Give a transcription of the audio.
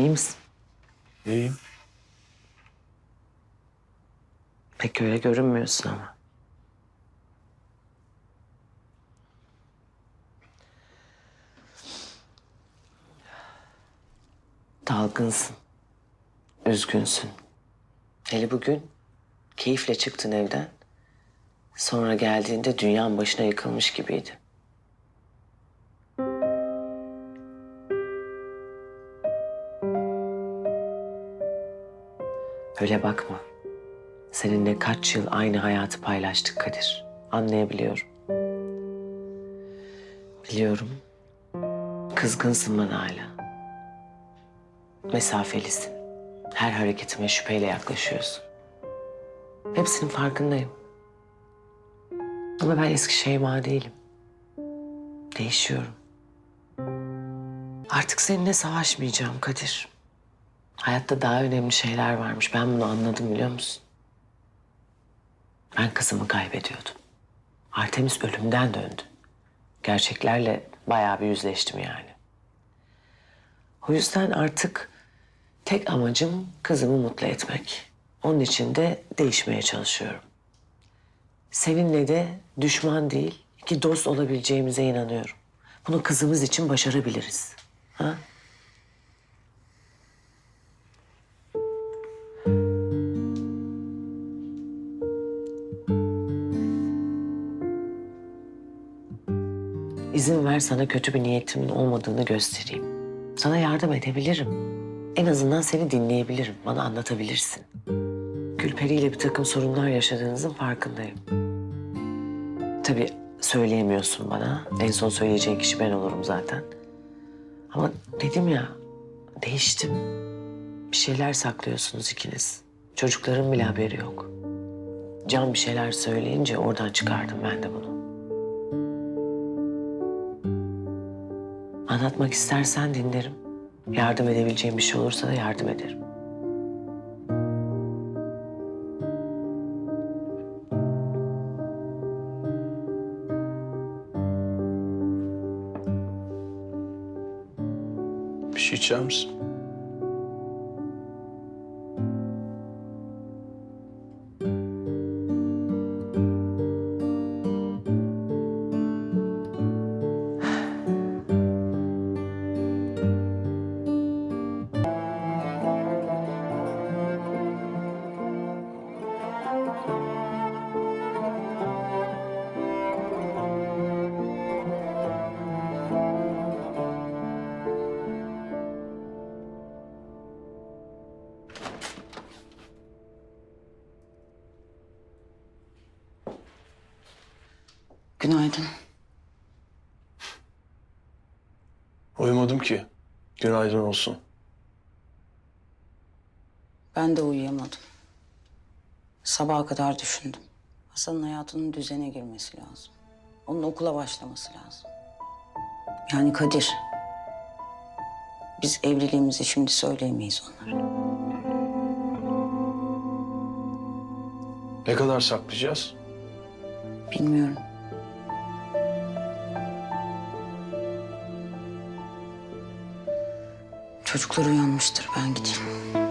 İyi misin? İyiyim. Pek öyle görünmüyorsun ama. Dalgınsın. Üzgünsün. Hele bugün keyifle çıktın evden. Sonra geldiğinde dünyanın başına yıkılmış gibiydi. Öyle bakma. Seninle kaç yıl aynı hayatı paylaştık Kadir. Anlayabiliyorum. Biliyorum. Kızgınsın bana hala. Mesafelisin. Her hareketime şüpheyle yaklaşıyorsun. Hepsinin farkındayım. Ama ben eski Şeyma değilim. Değişiyorum. Artık seninle savaşmayacağım Kadir. Hayatta daha önemli şeyler varmış. Ben bunu anladım biliyor musun? Ben kızımı kaybediyordum. Artemis ölümden döndü. Gerçeklerle bayağı bir yüzleştim yani. O yüzden artık tek amacım kızımı mutlu etmek. Onun için de değişmeye çalışıyorum. Seninle de düşman değil, iki dost olabileceğimize inanıyorum. Bunu kızımız için başarabiliriz. Ha? İzin ver sana kötü bir niyetimin olmadığını göstereyim. Sana yardım edebilirim. En azından seni dinleyebilirim. Bana anlatabilirsin. Gülperi ile bir takım sorunlar yaşadığınızın farkındayım. Tabii söyleyemiyorsun bana. En son söyleyeceğin kişi ben olurum zaten. Ama dedim ya, değiştim. Bir şeyler saklıyorsunuz ikiniz. Çocukların bile haberi yok. Can bir şeyler söyleyince oradan çıkardım ben de bunu. Anlatmak istersen dinlerim. Yardım edebileceğim bir şey olursa da yardım ederim. Bir şey içer misin? Günaydın. Uyumadım ki. Günaydın olsun. Ben de uyuyamadım. Sabaha kadar düşündüm. Hasan'ın hayatının düzene girmesi lazım. Onun okula başlaması lazım. Yani Kadir. Biz evliliğimizi şimdi söyleyemeyiz onlara. Ne kadar saklayacağız? Bilmiyorum. Çocuklar uyanmıştır. Ben gideyim.